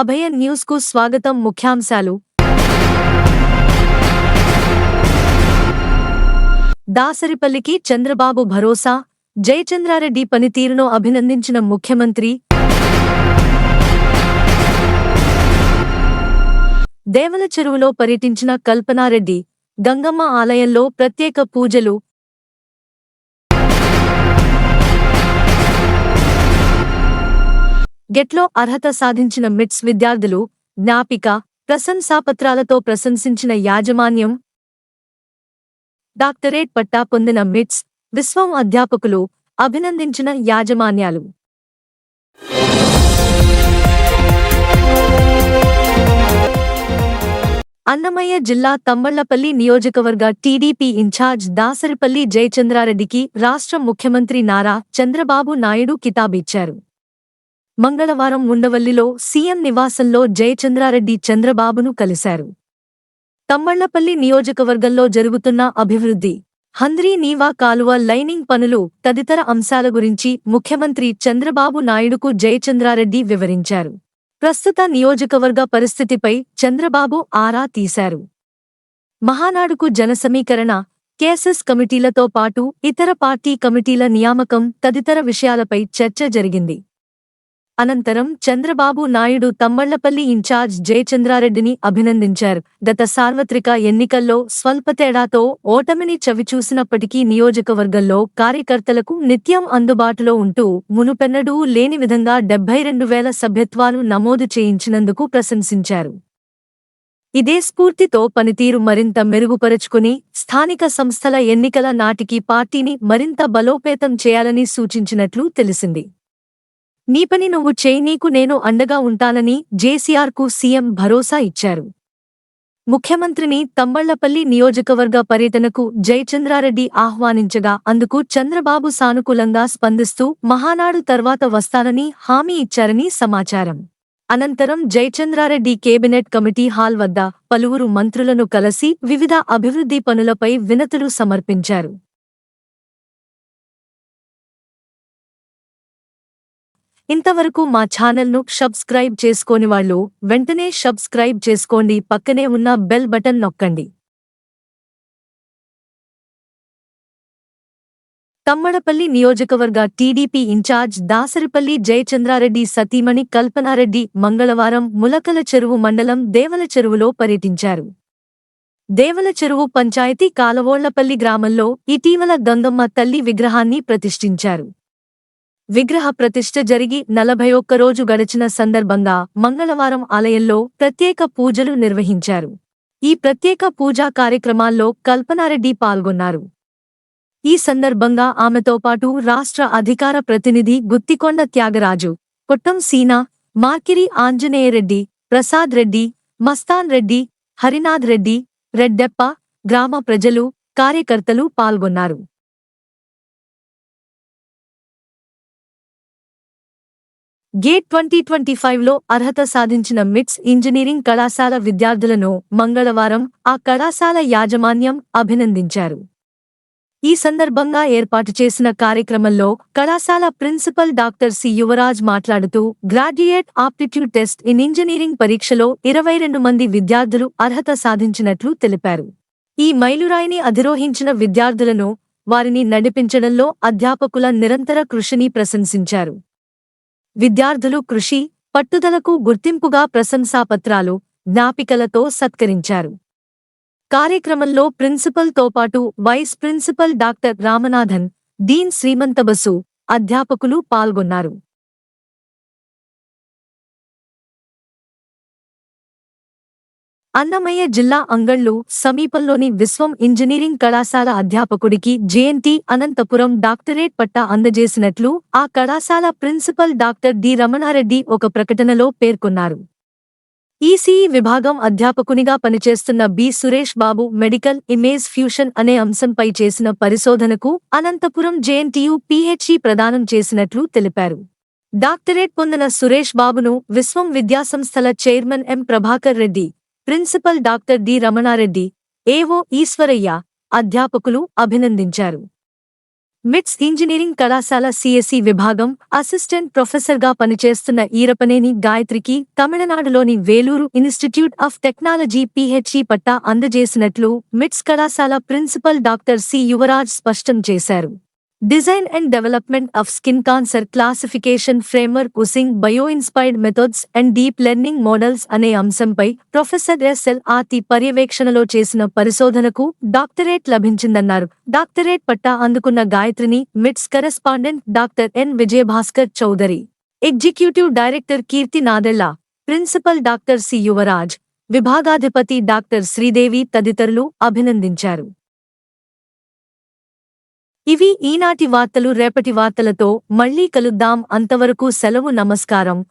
అభయ న్యూస్కు స్వాగతం ముఖ్యాంశాలు. దాసరిపల్లికి చంద్రబాబు భరోసా జయచంద్రారెడ్డి పనితీరును అభినందించిన ముఖ్యమంత్రి. దేవల చెరువులో పర్యటించిన కల్పనారెడ్డి గంగమ్మ ఆలయంలో ప్రత్యేక పూజలు గెట్లో అర్హత సాధించిన మిట్స్ విద్యార్థులు జ్ఞాపిక ప్రశంసాపత్రాలతో ప్రశంసించిన యాజమాన్యం. డాక్టరేట్ పట్టా పొందిన మిట్స్ విశ్వం అధ్యాపకులు అభినందించిన యాజమాన్యాలు. అన్నమయ్య జిల్లా తమ్మళ్ళపల్లి నియోజకవర్గ టీడీపీ ఇన్ఛార్జ్ దాసరిపల్లి జయచంద్రారెడ్డికి రాష్ట్ర ముఖ్యమంత్రి నారా చంద్రబాబు నాయుడు కితాబిచ్చారు. మంగళవారం ఉండవల్లిలో సీఎం నివాసంలో జయచంద్రారెడ్డి చంద్రబాబును కలిశారు. తమ్మళ్ళపల్లి నియోజకవర్గంలో జరుగుతున్న అభివృద్ధి హంద్రీ నీవా కాలువ లైనింగ్ పనులు తదితర అంశాల గురించి ముఖ్యమంత్రి చంద్రబాబు నాయుడుకు జయచంద్రారెడ్డి వివరించారు. ప్రస్తుత నియోజకవర్గ పరిస్థితిపై చంద్రబాబు ఆరా తీశారు. మహానాడుకు జనసమీకరణ కేసెస్ కమిటీలతో పాటు ఇతర పార్టీ కమిటీల నియామకం తదితర విషయాలపై చర్చ జరిగింది. అనంతరం చంద్రబాబు నాయుడు తమ్మళ్ళపల్లి ఇన్ఛార్జ్ జయచంద్రారెడ్డిని అభినందించారు. గత సార్వత్రిక ఎన్నికల్లో స్వల్ప తేడాతో ఓటమిని చవిచూసినప్పటికీ నియోజకవర్గంలో కార్యకర్తలకు నిత్యం అందుబాటులో ఉంటూ మునుపెన్నడూ లేని విధంగా డెబ్బై రెండు వేల సభ్యత్వాలు నమోదు చేయించినందుకు ప్రశంసించారు. ఇదే స్ఫూర్తితో పనితీరు మరింత మెరుగుపరుచుకుని స్థానిక సంస్థల ఎన్నికల నాటికి పార్టీని మరింత బలోపేతం చేయాలని సూచించినట్లు తెలిసింది. నీ పని నువ్వు చేయి నీకు నేను అండగా ఉంటానని జేసీఆర్కు సీఎం భరోసా ఇచ్చారు. ముఖ్యమంత్రిని తంబళ్ళపల్లి నియోజకవర్గ పర్యటనకు జయచంద్రారెడ్డి ఆహ్వానించగా అందుకు చంద్రబాబు సానుకూలంగా స్పందిస్తూ మహానాడు తర్వాత వస్తానని హామీ ఇచ్చారని సమాచారం. అనంతరం జయచంద్రారెడ్డి కేబినెట్ కమిటీ హాల్ వద్ద పలువురు మంత్రులను కలిసి వివిధ అభివృద్ధి పనులపై వినతులు సమర్పించారు. ఇంతవరకు మా ఛానల్ను సబ్స్క్రైబ్ చేసుకోని వాళ్ళు వెంటనే సబ్స్క్రైబ్ చేసుకోండి. పక్కనే ఉన్న బెల్ బటన్ నొక్కండి. తమ్మడపల్లి నియోజకవర్గ టీడీపీ ఇన్ఛార్జ్ దాసరిపల్లి జయచంద్రారెడ్డి సతీమణి కల్పనారెడ్డి మంగళవారం ములకల చెరువు మండలం దేవల చెరువులో పర్యటించారు. దేవల చెరువు పంచాయతీ కాలవోళ్ళపల్లి గ్రామంలో ఇటీవల గంగమ్మ తల్లి విగ్రహాన్ని ప్రతిష్ఠించారు. విగ్రహ ప్రతిష్ఠ జరిగి నలభై ఒక్క రోజు గడిచిన సందర్భంగా మంగళవారం ఆలయంలో ప్రత్యేక పూజలు నిర్వహించారు. ఈ ప్రత్యేక పూజా కార్యక్రమాల్లో కల్పనారెడ్డి పాల్గొన్నారు. ఈ సందర్భంగా ఆమెతో పాటు రాష్ట్ర అధికార ప్రతినిధి గుత్తికొండ త్యాగరాజు కొట్టం సీనా మార్కిరి ఆంజనేయరెడ్డి ప్రసాద్ రెడ్డి మస్తాన్ రెడ్డి హరినాథ్ రెడ్డి రెడ్డెప్ప గ్రామ ప్రజలు కార్యకర్తలు పాల్గొన్నారు. గేట్ ట్వంటీ ట్వంటీ ఫైవ్లో అర్హత సాధించిన మిట్స్ ఇంజనీరింగ్ కళాశాల విద్యార్థులను మంగళవారం ఆ కళాశాల యాజమాన్యం అభినందించారు. ఈ సందర్భంగా ఏర్పాటు చేసిన కార్యక్రమంలో కళాశాల ప్రిన్సిపల్ డాక్టర్ సి యువరాజ్ మాట్లాడుతూ graduate aptitude test in engineering పరీక్షలో ఇరవై రెండు మంది విద్యార్థులు అర్హత సాధించినట్లు తెలిపారు. ఈ మైలురాయిని అధిరోహించిన విద్యార్థులను వారిని నడిపించడంలో అధ్యాపకుల నిరంతర కృషిని ప్రశంసించారు. విద్యార్థులు కృషి పట్టుదలకు గుర్తింపుగా ప్రశంసాపత్రాలు జ్ఞాపికలతో సత్కరించారు. కార్యక్రమంలో ప్రిన్సిపల్తో పాటు vice principal doctor Ramanathan dean Srimanta Basu అధ్యాపకులు పాల్గొన్నారు. అన్నమయ్య జిల్లా అంగళ్ళు సమీపంలోని విశ్వం ఇంజనీరింగ్ కళాశాల అధ్యాపకుడికి జేఎన్టీ అనంతపురం డాక్టరేట్ పట్టా అందజేసినట్లు ఆ కళాశాల ప్రిన్సిపల్ డాక్టర్ డి రమణారెడ్డి ఒక ప్రకటనలో పేర్కొన్నారు. ఈసీఈ విభాగం అధ్యాపకునిగా పనిచేస్తున్న B Suresh Babu medical image fusion అనే అంశంపై చేసిన పరిశోధనకు అనంతపురం జేఎన్టీయు పీహెచ్ఈ ప్రదానం చేసినట్లు తెలిపారు. డాక్టరేట్ పొందిన సురేష్ బాబును విశ్వం విద్యాసంస్థల chairman M Prabhakar Reddy principal doctor D Ramana Reddy AO Eswaraiah అధ్యాపకులు అభినందించారు. మిట్స్ ఇంజనీరింగ్ కళాశాల సిఎస్సి విభాగం అసిస్టెంట్ ప్రొఫెసర్గా పనిచేస్తున్న ఈరపనేని గాయత్రికి తమిళనాడులోని Vellore institute of technology PhD పట్టా అందజేసినట్లు మిట్స్ కళాశాల ప్రిన్సిపల్ డాక్టర్ సి యువరాజ్ స్పష్టం చేశారు. Design and development of skin cancer classification framework using bioinspired methods and deep learning models అనే అంశంపై ప్రొఫెసర్ ఎస్ఎల్ ఆతి పర్యవేక్షణలో చేసిన పరిశోధనకు డాక్టరేట్ లభించిందన్నారు. డాక్టరేట్ పట్టా అందుకున్న గాయత్రిని MITS correspondent doctor N Vijayabhaskar Chowdary. Executive director Keerthi Nadella principal doctor C Yuvaraj విభాగాధిపతి doctor Sridevi తదితరులు అభినందించారు. ఇవి ఈనాటి వార్తలు రేపటి వార్తలతో మళ్ళీ కలుద్దాం. అంతవరకు సెలవు నమస్కారం.